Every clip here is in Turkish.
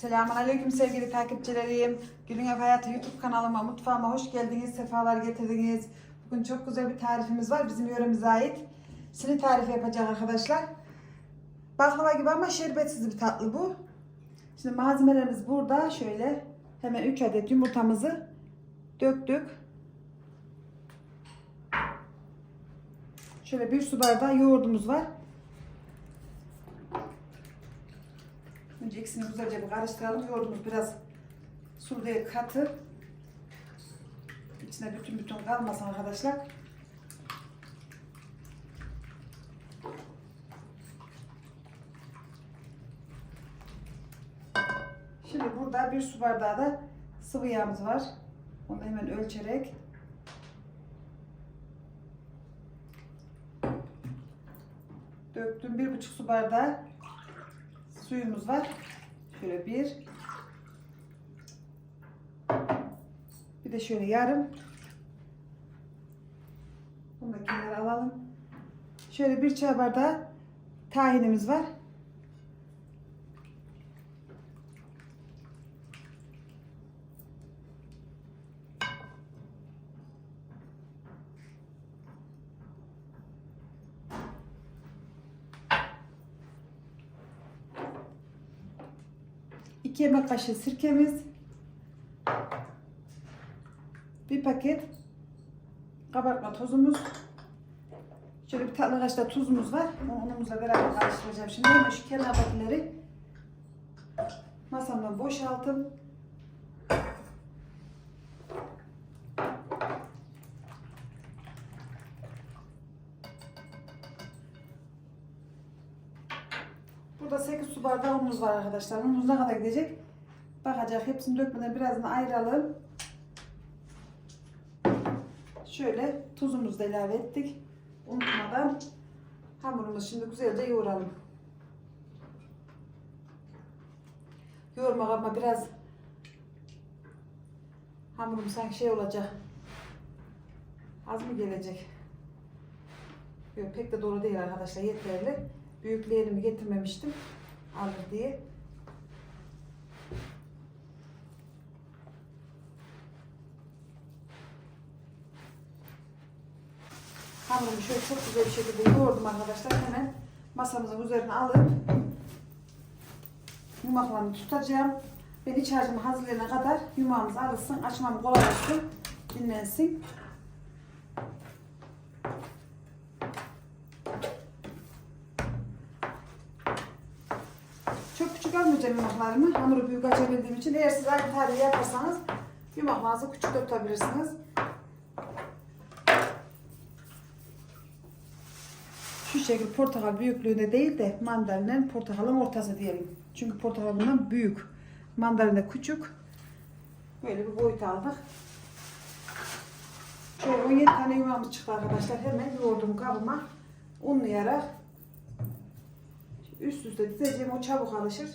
Selamun Aleyküm sevgili takipçilerim. Gülün Ev Hayatı YouTube kanalıma, mutfağıma hoş geldiniz, sefalar getirdiniz. Bugün çok güzel bir tarifimiz var. Bizim yöremize ait. Sini tarifi yapacak arkadaşlar. Baklava gibi ama şerbetsiz bir tatlı bu. Şimdi malzemelerimiz burada. Şöyle hemen 3 adet yumurtamızı döktük. Şöyle bir su bardağı yoğurdumuz var. Önce ikisini güzelce bir karıştıralım. Yoğurdumuz biraz değil katı. İçine bütün bütün kalmasın arkadaşlar. Şimdi burada bir su bardağı da sıvı yağımız var. Onu hemen ölçerek döktüm. Bir buçuk su bardağı suyumuz var. Şöyle bir. Bir de şöyle yarım. Bunu da kenara alalım. Şöyle bir çay bardağı tahinimiz var. İki yemek kaşığı sirkemiz. Bir paket kabartma tozumuz. Şöyle bir tatlı kaşığı tuzumuz var. Onu beraber karıştıracağım. Şimdi hemen şu kenardakileri masamdan boşaltın. Burada 8 su bardağı unumuz var arkadaşlar. Unumuz ne kadar gidecek? Bakacak. Hepsini dökmeden birazını ayıralım. Şöyle tuzumuzu da ilave ettik. Unutmadan hamurumuzu şimdi güzelce yoğuralım. Yoğurmak ama biraz hamurum sanki şey olacak. Az mı gelecek? Yok pek de doğru değil arkadaşlar yeterli. Büyüklerini getirmemiştim alır diye. Hamurumu şöyle çok güzel bir şekilde yoğurdum arkadaşlar. Hemen masamızın üzerine alıp yumaklarını tutacağım. Ben iç harcımı hazırlayana kadar yumağımız alışsın, açmam kolay olsun, dinlensin. Çok yumaklarımı. Hamuru büyük açabildiğim için. Eğer siz aynı tarihi yaparsanız yumaklarınızı küçük de tutabilirsiniz. Şu şekilde portakal büyüklüğünde değil de mandalinin portakalın ortası diyelim. Çünkü portakal bundan büyük. Mandalina küçük. Böyle bir boyut aldık. Şöyle 17 tane yumağımız çıktı arkadaşlar. Hemen yoğurdum kabıma unlayarak üst üste dizeceğim. O çabuk alışır.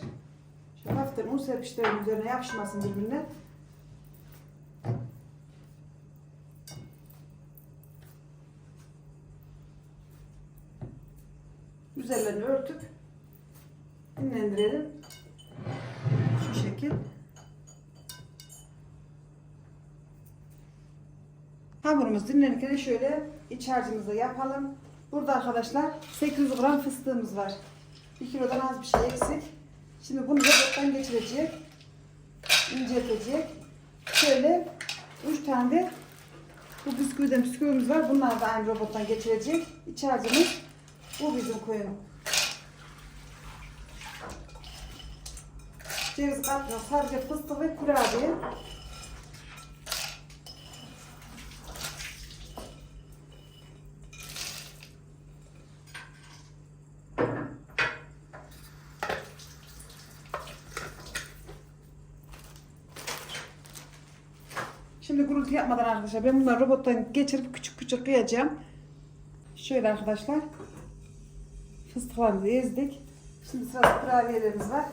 Hafiften un serpiştirelim üzerine yapışmasın birbirine. Üzerlerini örtüp dinlendirelim. Şu şekil. Hamurumuz dinlenirken şöyle iç harcımızı yapalım. Burada arkadaşlar 800 gram fıstığımız var. 1 kilodan az bir şey eksik. Şimdi bunu robottan geçirecek. inceltecek. Şöyle 3 tane de bu bisküviden bisküvimiz var. Bunlar da aynı robottan geçirecek. İç bu bizim koyun. Ceviz katma sadece fıstık ve kurabiye. Şimdi gurultu yapmadan arkadaşlar ben bunları robottan geçirip küçük küçük kıyacağım. Şöyle arkadaşlar. Fıstıklarımızı ezdik. Şimdi sırada kurabiyelerimiz var.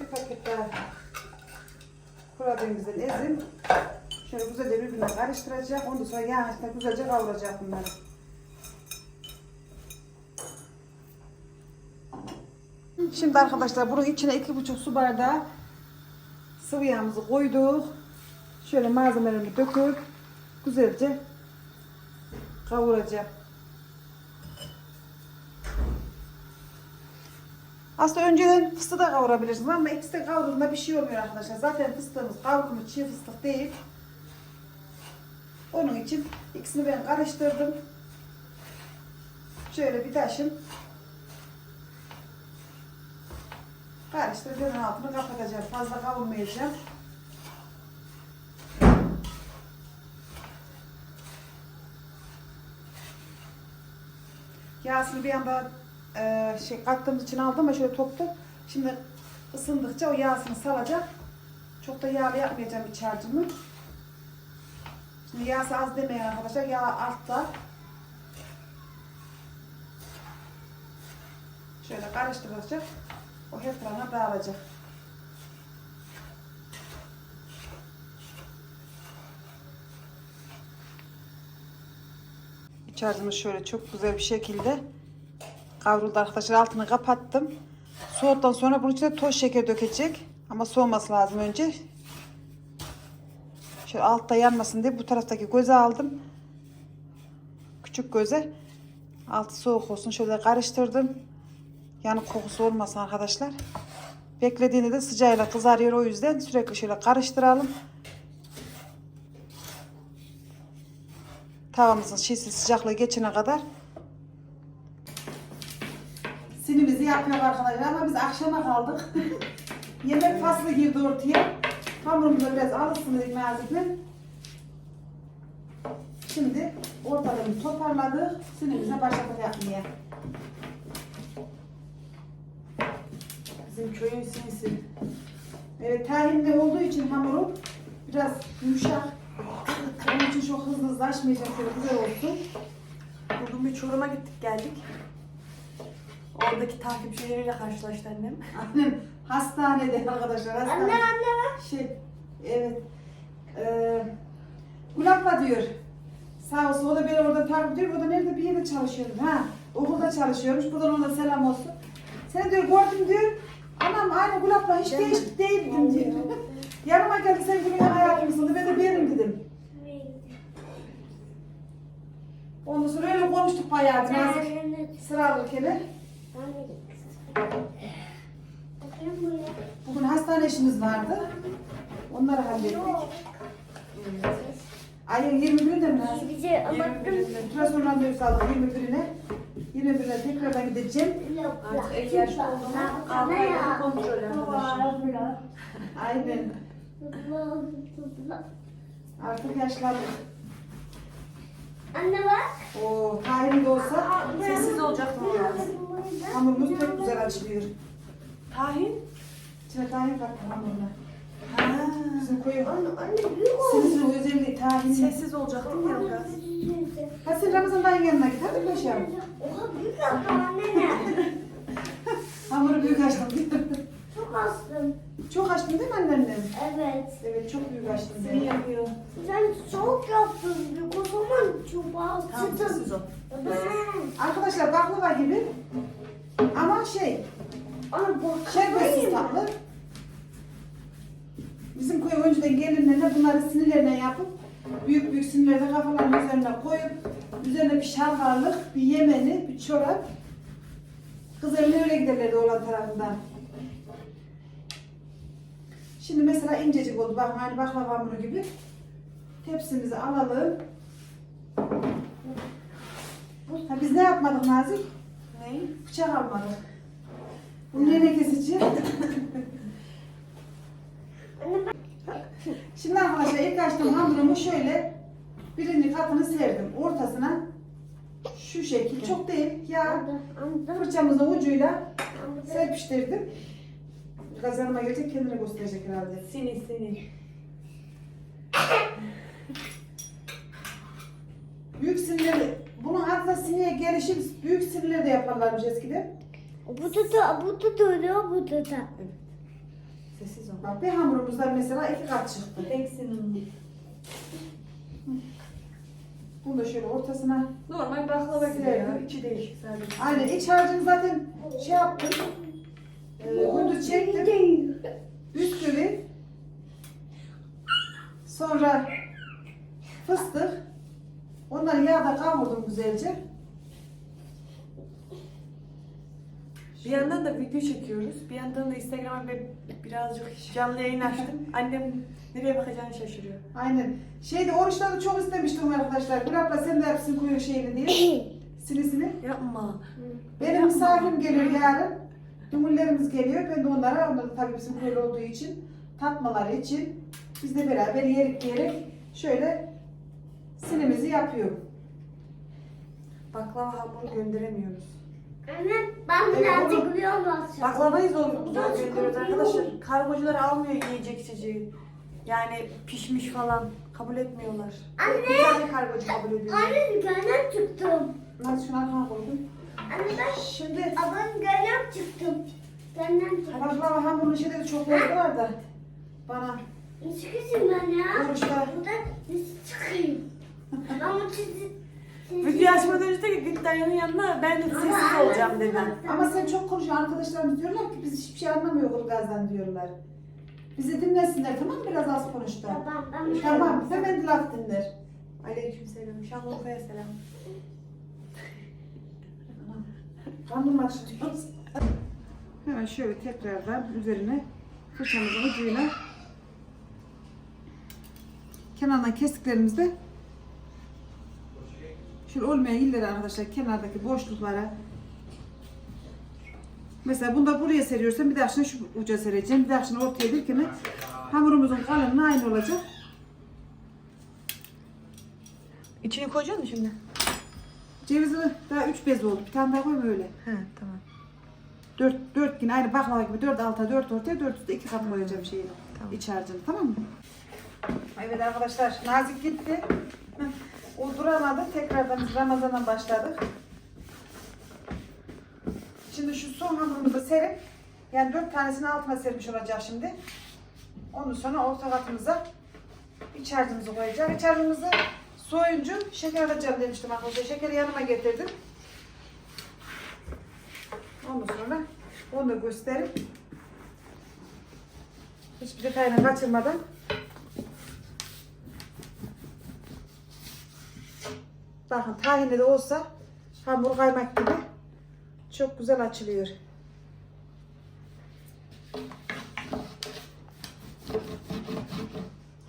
Bir paket daha kurabiyemizden ezin. Şöyle güzelce birbirine karıştıracak. Ondan sonra yağ güzelce kavuracak bunları. Şimdi arkadaşlar bunun içine iki buçuk su bardağı sıvı yağımızı koyduk. Şöyle malzemelerini döküp güzelce kavuracağım. Aslında önceden fıstığı da kavurabilirsiniz ama ikisi de kavrulduğunda bir şey olmuyor arkadaşlar. Zaten fıstığımız kavrulmuş çiğ fıstık değil. Onun için ikisini ben karıştırdım. Şöyle bir taşım karıştırıp altını kapatacağım. Fazla kavurmayacağım. Yağsını bir anda e, şey kattığımız için aldım ama şöyle toplu. Şimdi ısındıkça o yağsını salacak. Çok da yağlı yapmayacağım iç harcımı. Şimdi yağsı az demeyin arkadaşlar. Yağ altta. Şöyle karıştıracak. O her tarafına dağılacak. İç harcımız şöyle çok güzel bir şekilde kavruldu arkadaşlar. Altını kapattım. Soğuduktan sonra bunun içine toz şeker dökecek. Ama soğuması lazım önce. Şöyle altta yanmasın diye bu taraftaki göze aldım. Küçük göze. Altı soğuk olsun. Şöyle karıştırdım. Yanık kokusu olmasın arkadaşlar. Beklediğinde de sıcağıyla kızarıyor. O yüzden sürekli şöyle karıştıralım. Tavamızın şişi sıcaklığı geçene kadar sinimizi yapıyor arkadaşlar ama biz akşama kaldık. Yemek faslı girdi ortaya. Hamurumuzu biraz alışsın dedik nazikle. Şimdi ortadan toparladık. Sinimize başladık yapmaya. Bizim köyün sinisi. Evet tahinli olduğu için hamuru biraz yumuşak. Onun için çok hızlı açmayacağım. Şöyle güzel olsun. Bugün bir Çorum'a gittik geldik. Oradaki takipçileriyle karşılaştı annem. Annem hastanede arkadaşlar. Hastane. Anne anne. Şey, evet. Ee, Gulap'la diyor. Sağ olsun o da beni orada takip ediyor. O da nerede bir yerde çalışıyor. Ha, okulda çalışıyormuş. Buradan ona selam olsun. Seni diyor gördüm diyor. Anam aynı Gulap'la hiç değişik değildim diyor. Yanıma geldi sen günün hayatımsın. Ben de benim dedim. Ondan sonra öyle konuştuk bayağı biraz. Sıra alırken. Bugün hastane işimiz vardı. Onları hallettik. Ayın 21'inde mi lazım? Bize abarttım. Ultrason randevusu aldık 21'ine. 21'ine tekrardan gideceğim. Artık el yaşlı oldu mu? Altı ayda bir kontrol arkadaşlar. Aynen. Artık yaşlandık. Anne bak. O tahin de olsa Sessiz olacaktım biraz. hamurumuz pek güzel açılıyor. Tahin? İçine tahin kattım hamuruna. Ha. Bizim koyu Anne, anne büyük oldu. sinizin özelliği tahin. Sessiz olacaktım ya biraz. Hadi sen Ramazan dayın yanına git hadi paşam. Oha büyük yaptı anne ne? Hamuru büyük açtım. Çok astım. çok açtın değil mi anneannem? Evet. Evet çok büyük açtım. Seni ben. yapıyor. Sen çok yaptın. Büyük o zaman çok Tamam astım. sessiz ol. Ben. Arkadaşlar baklava gibi ama şey bak. şerbetsiz tatlı. Bizim köy önceden gelinlerine bunları sinirlerine yapıp büyük büyük sinirlerde kafalarının üzerine koyup üzerine bir şalvarlık, bir yemeni, bir çorap kız evine öyle giderlerdi olan tarafından. Şimdi mesela incecik oldu. Bakın hani baklava hamuru gibi. Tepsimizi alalım. Ha, biz ne yapmadık Nazik? Ne? Bıçak almadık. Bunu nereye keseceğiz? Şimdi arkadaşlar ilk açtığım hamurumu şöyle birinci katını serdim. Ortasına şu şekil çok değil ya fırçamızın ucuyla serpiştirdim. Biraz yanıma gelecek kendini gösterecek herhalde. Seni seni. Büyük sinirleri, bunun aslında sinirye gelişi büyük sinirleri de yaparlarmış eskiden. Bu tutu, bu tutuyor, bu tutu. Sessiz ol. Bak bir hamurumuzdan mesela iki kat çıktı. Teksin onu. Bunu da şöyle ortasına Normal baklava gibi ya. İçi değişik sadece. Aynen iç harcını zaten şey yaptım. Ee, bunu çektim. Bisküvi. Sonra fıstık. Onları yağda kavurdum güzelce. Bir yandan da video çekiyoruz. Bir yandan da Instagram'a bir, birazcık canlı yayın açtım. Annem nereye bakacağını şaşırıyor. Aynen. Şeyde oruçlarda çok istemiştim arkadaşlar. Bir abla sen de yapsın koyu şeyini diye. Sinisini. Yapma. Benim misafirim geliyor yarın. Dumullerimiz geliyor. Ben de onlara, onlar da tabii bizim köylü olduğu için, tatmaları için biz de beraber yerik yiyerek şöyle sinimizi yapıyorum. Baklava hamuru gönderemiyoruz. Anne ben birazcık biliyor musun? Baklavayı zor, zor gönderiyoruz arkadaşlar. Kargocular almıyor yiyecek içeceği. Yani pişmiş falan kabul etmiyorlar. Anne! Bir tane kargocu kabul ediyor. Anne dükkandan çıktım. Hadi şunu arkana koydum. Anne ben Şimdi ablanın dükkandan çıktım. Dükkandan çıktım. baklava hamurun içinde de çok var da bana Çıkışım ben ya. Burada nasıl çıkayım? Ama sizi... Video açmadan önce de git yanına ben de sessiz olacağım dedi. ama sen çok konuşuyorsun arkadaşlarımız diyorlar ki biz hiçbir şey anlamıyoruz gazdan diyorlar. Bizi dinlesinler tamam mı biraz az konuş da. Tamam ben Tamam hemen laf dinler. Aleyküm selam. Şanlıurfa'ya selam. Karnım açıyor. Hemen şöyle tekrardan üzerine fırçamızın ucuyla kenardan kestiklerimizde şöyle olmayan illeri arkadaşlar kenardaki boşluklara mesela bunu da buraya seriyorsam bir akşam şu uca sereceğim bir akşam ortaya derken hamurumuzun kalınlığı aynı olacak. İçini koyacaksın mı şimdi? Cevizini daha 3 bez oldu. Bir tane daha koyma öyle. He tamam. 4 4 yine aynı baklava gibi 4 alta 4 ortaya 4 üstte 2 kat koyacağım şeyini. Tamam. İç harcını tamam mı? Evet arkadaşlar Nazik gitti. Duramadı. Tekrardan biz Ramazan'a başladık. Şimdi şu son hamurumuzu serip yani 4 tanesini altına sermiş olacak şimdi. Ondan sonra orta katımıza iç harcımızı koyacağım. İç harcımızı soyuncu şeker atacağım demiştim arkadaşlar. Şekeri yanıma getirdim. Ondan sonra onu da gösterip hiçbir detayını kaçırmadan bakın tahinli de olsa hamur kaymak gibi çok güzel açılıyor.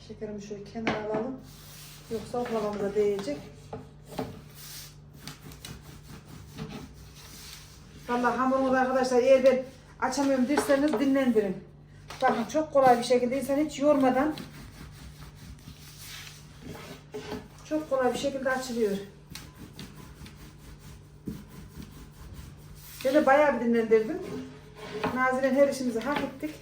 Şekerimi şöyle kenara alalım. Yoksa oklavamıza değecek. Vallahi hamurumu da arkadaşlar eğer ben açamıyorum derseniz dinlendirin. Bakın çok kolay bir şekilde insan hiç yormadan çok kolay bir şekilde açılıyor. De bayağı bir dinlendirdim. Nazilen her işimizi hak ettik.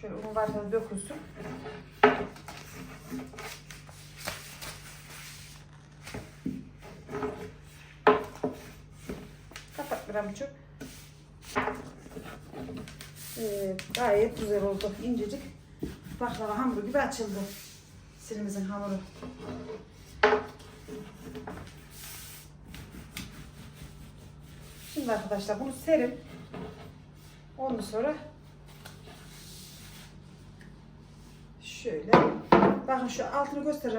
Şöyle un varsa dökülsün. Kapat bir amcuk. Evet, gayet güzel oldu. İncecik baklava hamuru gibi açıldı. Sirimizin hamuru. Şimdi arkadaşlar bunu serin. Ondan sonra Şöyle. Bakın şu altını göster.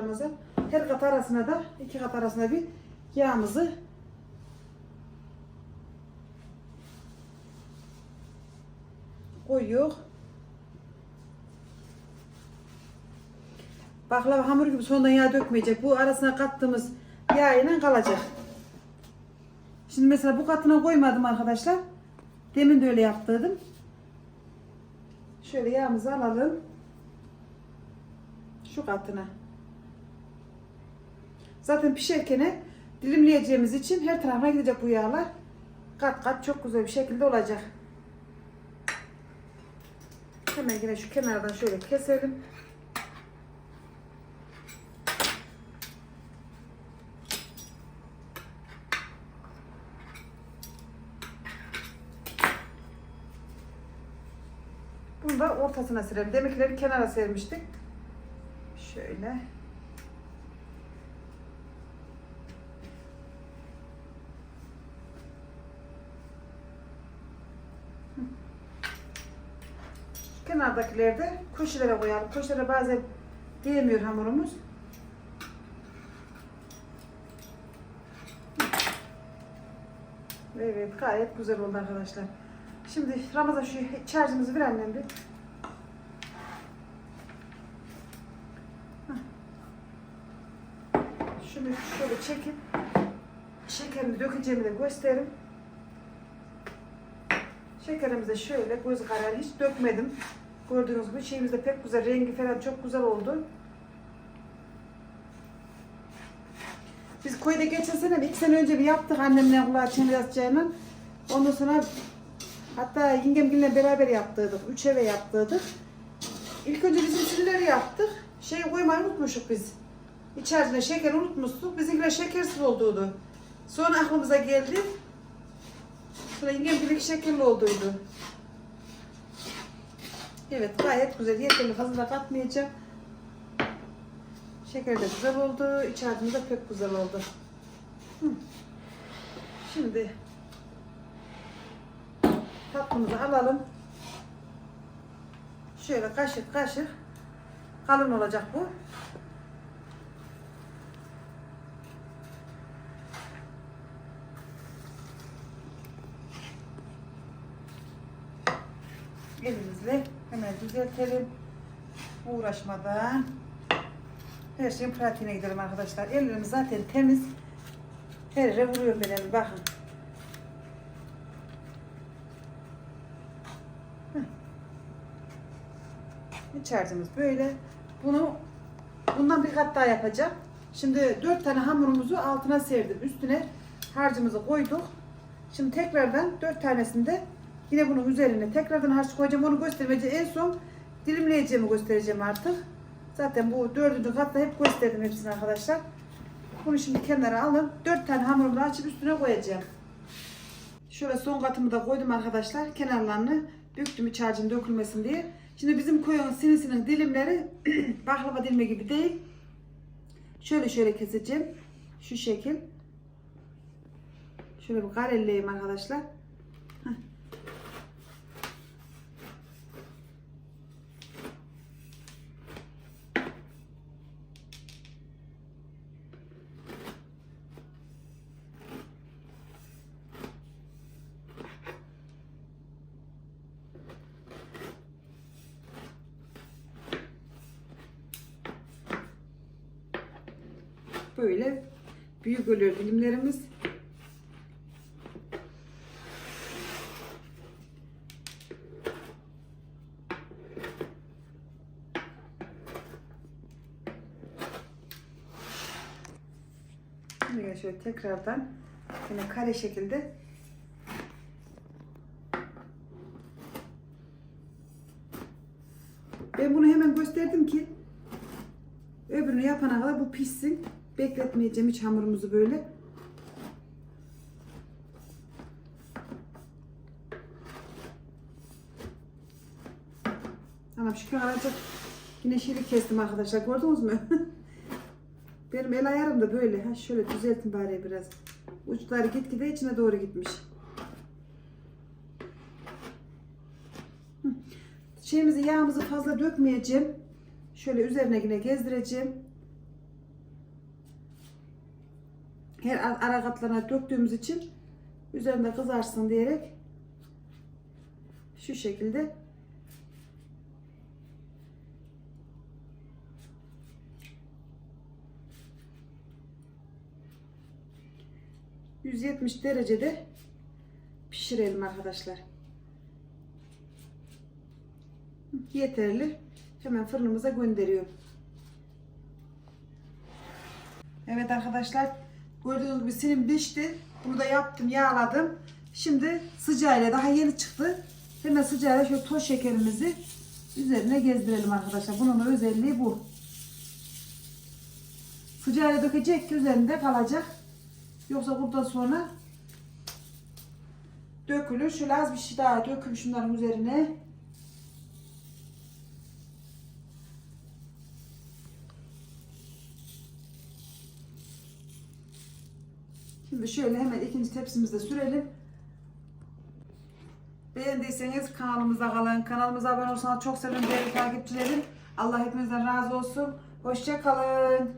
Her kat arasına da iki kat arasına bir yağımızı koyuyor. Baklava hamur gibi sondan yağ dökmeyecek. Bu arasına kattığımız yağ ile kalacak. Şimdi mesela bu katına koymadım arkadaşlar. Demin de öyle yaptırdım. Şöyle yağımızı alalım şu katına. Zaten pişerken dilimleyeceğimiz için her tarafına gidecek bu yağlar. Kat kat çok güzel bir şekilde olacak. Hemen yine şu kenardan şöyle keselim. Bunu da ortasına serelim. Deminkileri kenara sermiştik. Şöyle. Kenardakileri de köşelere koyalım. Köşelere bazen değmiyor hamurumuz. Evet gayet güzel oldu arkadaşlar. Şimdi Ramazan şu şarjımızı bir annem bir. Şunu şöyle çekip şekerini dökeceğimi de göstereyim. Şekerimizi şöyle göz kararı hiç dökmedim. Gördüğünüz gibi şeyimiz de pek güzel, rengi falan çok güzel oldu. Biz köyde geçen sene iki sene önce bir yaptık annemle kulağı çene yatacağını. Ondan sonra hatta yengemle beraber yaptırdık. Üç eve yaptırdık. İlk önce bizim sinirleri yaptık. Şey koymayı unutmuşuk biz. İçerisine şeker unutmuştuk. Bizimkiler şekersiz olduğuydu. Sonra aklımıza geldi. Sonra yengem birlik şekerli olduydu. Evet gayet güzel. Yeterli fazla katmayacağım. Şeker de güzel oldu. İç harcımız da pek güzel oldu. Şimdi tatlımızı alalım. Şöyle kaşık kaşık kalın olacak bu. Elimizle düzeltelim. Uğraşmadan. Her şeyin pratiğine gidelim arkadaşlar. Ellerimiz zaten temiz. Her yere vuruyorum ben elimi. Bakın. İç böyle. Bunu bundan bir kat daha yapacağım. Şimdi dört tane hamurumuzu altına serdim. Üstüne harcımızı koyduk. Şimdi tekrardan dört tanesini de yine bunun üzerine tekrardan harç koyacağım. Onu göstermeyeceğim. En son dilimleyeceğimi göstereceğim artık. Zaten bu dördüncü katta hep gösterdim hepsini arkadaşlar. Bunu şimdi kenara alın. Dört tane hamurumu da açıp üstüne koyacağım. Şöyle son katımı da koydum arkadaşlar. Kenarlarını döktüm iç harcın dökülmesin diye. Şimdi bizim koyun sinisinin dilimleri baklava dilimi gibi değil. Şöyle şöyle keseceğim. Şu şekil. Şöyle bir karelleyeyim arkadaşlar. Böyle büyük oluyor dilimlerimiz. Şimdi şöyle tekrardan yine kare şekilde ben bunu hemen gösterdim ki öbürünü yapana kadar bu pişsin. Bekletmeyeceğim hiç hamurumuzu böyle. Anam şu aracık yine kestim arkadaşlar gördünüz mü? Benim el ayarım da böyle. Ha şöyle düzeltin bari biraz. Uçları gitgide içine doğru gitmiş. Şeyimizi yağımızı fazla dökmeyeceğim. Şöyle üzerine yine gezdireceğim. Her ara döktüğümüz için üzerinde kızarsın diyerek şu şekilde ...170 derecede pişirelim arkadaşlar. Yeterli. Hemen fırınımıza gönderiyorum. Evet arkadaşlar gördüğünüz gibi sinim pişti. Bunu da yaptım yağladım. Şimdi sıcağıyla daha yeni çıktı. Hemen sıcağıyla şöyle toz şekerimizi üzerine gezdirelim arkadaşlar. Bunun özelliği bu. Sıcağıyla dökecek ki üzerinde kalacak. Yoksa buradan sonra dökülür. Şöyle az bir şey daha dökün şunların üzerine. Şimdi şöyle hemen ikinci tepsimize sürelim. Beğendiyseniz kanalımıza kalın. Kanalımıza abone olursanız çok sevinirim değerli takipçilerim. Allah hepinizden razı olsun. Hoşça kalın.